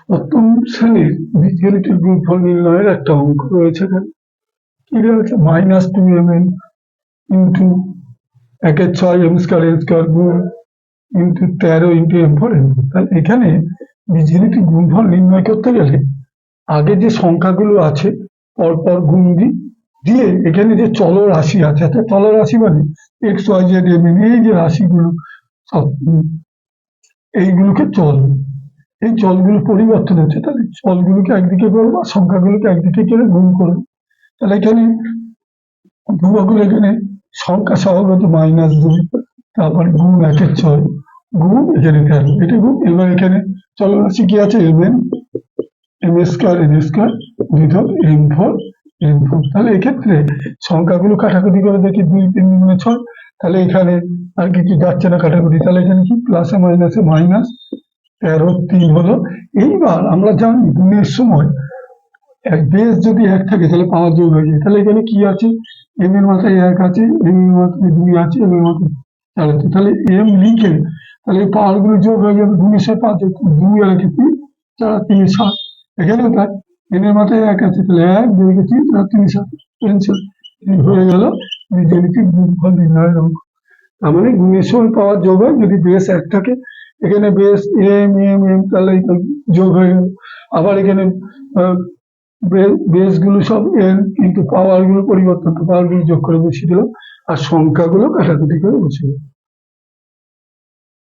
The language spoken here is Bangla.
সপ্তম শ্রেণির বীজগণিতের গুণফল নির্ণয়ের একটা অঙ্ক রয়েছে এখানে। কি আছে minus two m n into একের ছয় এম স্কোয়ার এম স্কোয়ার গুণ ইন্টু তেরো ইন্টু এম ফোর এম তাহলে এখানে বীজগণিতের গুণফল নির্ণয় করতে গেলে আগে যে সংখ্যাগুলো আছে, পরপর গুণ দিই দিয়ে এখানে যে চল রাশি আছে অর্থাৎ চল রাশি মানে এক্স ওয়াই জেড এম এই যে রাশিগুলো, সব, এইগুলোকে চল। এই চলগুলো পরিবর্তন হচ্ছে। তাহলে চলগুলোকে একদিকে করব আর সংখ্যাগুলোকে একদিকে করে গুণ করব তাহলে এখানে ধ্রুবকগুলো এখানে সংখ্যা সহগত মাইনাস দুই, তারপরে গুণ একের ছয়। গুণ এখানে তেরো এটা গুণ, এবার এখানে চলরাশি কি আছে? M n m square n square বিধক m four M four তাহলে এক্ষেত্রে সংখ্যাগুলো কাটাকুটি করে দেখি, দুই, তিন, গুণে ছয়। তাহলে এখানে আর কিছু যাচ্ছে না কাটাকুটি তাহলে এখানে কি? প্লাসে মাইনাসে মাইনাস তেরো তিন হলো। এইবার আমরা জানি গুণের সময় এক বেস যদি এক থাকে, তাহলে পাওয়ার যোগ হয়ে যায়। তাহলে এখানে কি আছে? এম এর মাথায় এক আছে এম এর মাথায় দুই আছে এম এর মাথায় চার আছে। তাহলে এম লিখে তাহলে পাওয়ারগুলো যোগ হয়ে যাবে দুই সে পাঁচ দুই আর একে তিন, চার তিন সাত। এখানেও তাই এম এর মাথায় এক আছে, তাহলে এক দুই কে তিন, চার তিন সাত। পেন্সিল হয়ে গেল বীজগণিতিক গুণফল নির্ণয়ের অঙ্ক। তার মানে গুণের সময় পাওয়ার যোগ হয়, যদি বেস এক থাকে এখানে বেস এম এম এম, তাহলে যোগ হয়ে গেল। আবার এখানে বেসগুলো সব এন কিন্তু পাওয়ারগুলো পরিবর্তন পাওয়ারগুলো যোগ করে বসিয়ে দিল আর সংখ্যাগুলো কাটাকুটি করে বসিয়ে দিল